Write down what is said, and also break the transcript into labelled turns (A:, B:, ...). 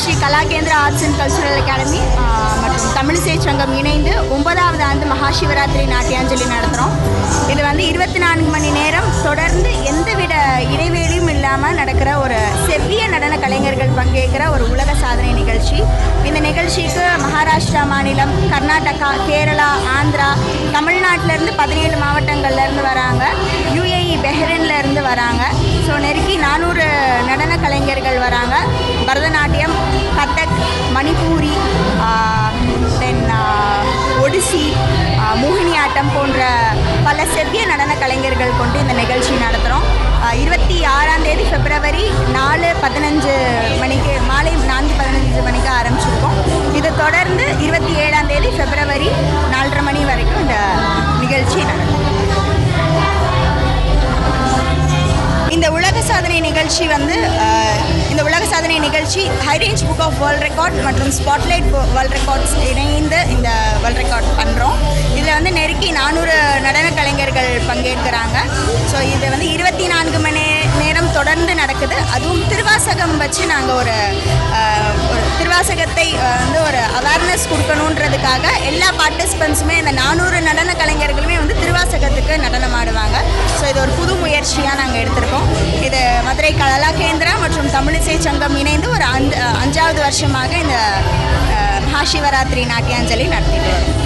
A: Sri Kalakendra arts and cultural academy மற்றும் தமிழிசை சங்கம் இணைந்து ஒன்பதாவது ஆண்டு மகாசிவராத்திரி நாட்டியாஞ்சலி நடத்துகிறோம் இது வந்து இருபத்தி நான்கு மணி நேரம் தொடர்ந்து எந்தவித இடைவேளையும் இல்லாமல் நடக்கிற ஒரு செவ்விய நடன கலைஞர்கள் பங்கேற்கிற ஒரு உலக சாதனை நிகழ்ச்சி. இந்த நிகழ்ச்சிக்கு மகாராஷ்டிரா மாநிலம் கர்நாடகா கேரளா ஆந்திரா தமிழ்நாட்டிலேருந்து பதினேழு மாவட்டங்கள்லேருந்து வராங்க. யுஏஇ பெஹ்ரின்லேருந்து வராங்க. ஸோ நெருக்கி நானூறு நடன கலைஞர்கள் வராங்க. பரதநாட்டியம் மணிப்பூரி தென் ஒடிசி மோகினி ஆட்டம் போன்ற பல செவ்விய நடன கலைஞர்கள் கொண்டு இந்த நிகழ்ச்சி நடத்துகிறோம் இருபத்தி ஆறாம் தேதி பிப்ரவரி நாலு பதினஞ்சு மணிக்கு மாலை நான்கு பதினஞ்சு மணிக்கு ஆரம்பிச்சிருக்கோம். இதை தொடர்ந்து இருபத்தி ஏழாம் தேதி பிப்ரவரி நாலரை மணி வரைக்கும் இந்த நிகழ்ச்சி நடக்கும். இந்த உலக சாதனை நிகழ்ச்சி வந்து இந்த உலக சாதனை நிகழ்ச்சி high range book of world record மற்றும் ஸ்பாட்லைட் வேர்ல்ட் ரெக்கார்ட்ஸ் இணைந்து இந்த வேர்ல்ட் ரெக்கார்ட் பண்ணுறோம் இதில் வந்து நெருக்கி நானூறு நடன கலைஞர்கள் பங்கேற்கிறாங்க. ஸோ இது வந்து இருபத்தி நான்கு மணி நேரம் தொடர்ந்து நடக்குது. அதுவும் திருவாசகம் வச்சு நாங்கள் ஒரு ஒரு திருவாசகத்தை வந்து ஒரு அவேர்னஸ் கொடுக்கணுன்றதுக்காக எல்லா பார்ட்டிசிபெண்ட்ஸுமே இந்த நானூறு நடன கலைஞர்களுமே வந்து திருவாசகத்துக்கு நடனம் ஆடுவாங்க ஸோ இது ஒரு புது முயற்சியாக நாங்கள் எடுத்திருக்கோம். இது மதுரை கலலா கேந்திரா தமிழிசை சங்கம் இணைந்து ஒரு அஞ்சு அஞ்சாவது வருஷமாக இந்த மகாசிவராத்திரி நாட்டியாஞ்சலி நடத்திட்டு வரோம்